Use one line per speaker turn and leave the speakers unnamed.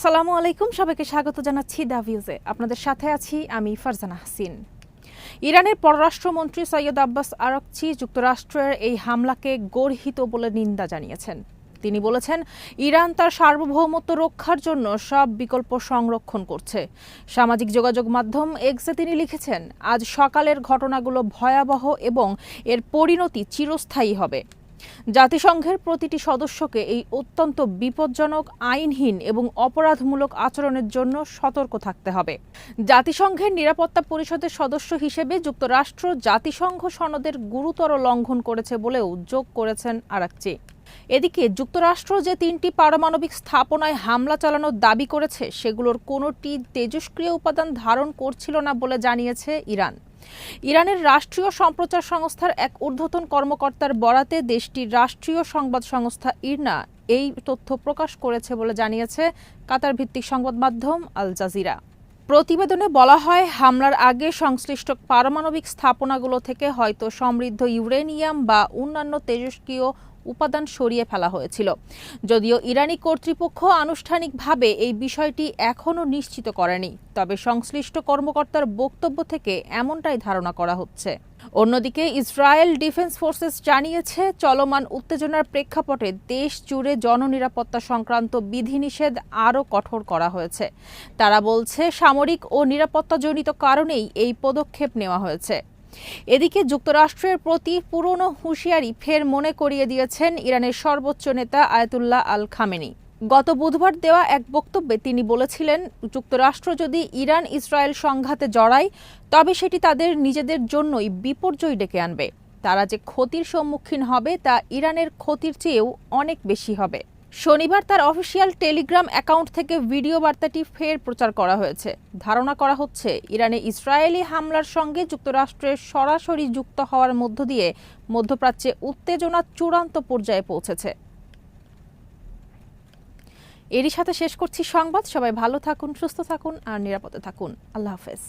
আসসালামু আলাইকুম, সবাইকে স্বাগত জানাচ্ছি দা ভিউজে। আপনাদের সাথে আছি আমি ফারজানা হাসিন। ইরানের পররাষ্ট্রমন্ত্রী সৈয়দ আব্বাস আরাকচি যুক্তরাষ্ট্রের এই হামলাকে গর্হিত বলে নিন্দা জানিয়েছেন। তিনি বলেছেন, ইরান তার সার্বভৌমত্ব রক্ষার জন্য সব বিকল্প সংরক্ষণ করছে। সামাজিক যোগাযোগ মাধ্যম এক্সে তিনি লিখেছেন, আজ সকালের ঘটনাগুলো ভয়াবহ এবং এর পরিণতি চিরস্থায়ী হবে। জাতিসংঘের প্রতিটি সদস্যকে এই অত্যন্ত বিপজ্জনক, আইনহীন এবং অপরাধমূলক আচরণের জন্য সতর্ক থাকতে হবে। জাতিসংঘের নিরাপত্তা পরিষদের সদস্য হিসেবে যুক্তরাষ্ট্র জাতিসংঘ সনদের গুরুতর লঙ্ঘন করেছে বলেও যোগ করেছেন আরাকচি। এদিকে যুক্তরাষ্ট্র যে তিনটি পারমাণবিক স্থাপনায় হামলা চালানোর দাবি করেছে, সেগুলোর কোনোটি তেজস্ক্রিয় উপাদান ধারণ করছিল না বলে জানিয়েছে ইরান। ইরানের রাষ্ট্রীয় সম্প্রচার সংস্থার এক ঊর্ধ্বতন কর্মকর্তার বরাতে দেশটির রাষ্ট্রীয় সংবাদ সংস্থা ইরনা এই তথ্য প্রকাশ করেছে বলে জানিয়েছে কাতার ভিত্তিক সংবাদ মাধ্যম আল জাজিরা। প্রতিবেদনে বলা হয়, হামলার আগে সংশ্লিষ্ট পারমাণবিক স্থাপনাগুলো থেকে হয়তো সমৃদ্ধ ইউরেনিয়াম বা অন্যান্য তেজস্ক্রিয় উপাদান সরিয়ে ফেলা হয়েছিল। যদিও ইরানি কর্তৃপক্ষ আনুষ্ঠানিকভাবে এই বিষয়টি এখনও নিশ্চিত করেনি, তবে সংশ্লিষ্ট কর্মকর্তার বক্তব্য থেকে এমনটাই ধারণা করা হচ্ছে। অন্যদিকে ইসরায়েল ডিফেন্স ফোর্সেস জানিয়েছে, চলমান উত্তেজনার প্রেক্ষাপটে দেশ জুড়ে জননিরাপত্তা সংক্রান্ত বিধিনিষেধ আরও কঠোর করা হয়েছে। তারা বলছে, সামরিক ও নিরাপত্তাজনিত কারণেই এই পদক্ষেপ নেওয়া হয়েছে। এদিকে যুক্তরাষ্ট্রের প্রতি পুরনো হুঁশিয়ারি ফের মনে করিয়ে দিয়েছেন ইরানের সর্বোচ্চ নেতা আয়াতুল্লাহ আল খামেনি। গত বুধবার দেওয়া এক বক্তব্যে তিনি বলেছিলেন, যুক্তরাষ্ট্র যদি ইরান ইসরায়েল সংঘাতে জড়ায়, তবে সেটি তাদের নিজেদের জন্যই বিপর্যয় ডেকে আনবে। তারা যে ক্ষতির সম্মুখীন হবে তা ইরানের ক্ষতির চেয়েও অনেক বেশি হবে। শনিবার তার অফিসিয়াল টেলিগ্রাম অ্যাকাউন্ট থেকে ভিডিও বার্তাটি ফের প্রচার করা হয়েছে। ধারণা করা হচ্ছে, ইরানে ইসরায়েলি হামলার সঙ্গে যুক্তরাষ্ট্রের সরাসরি যুক্ত হওয়ার মধ্য দিয়ে মধ্যপ্রাচ্যে উত্তেজনা চূড়ান্ত পর্যায়ে পৌঁছেছে। এরই সাথে শেষ করছি সংবাদ। সবাই ভালো থাকুন, সুস্থ থাকুন আর নিরাপদে থাকুন। আল্লাহ হাফেজ।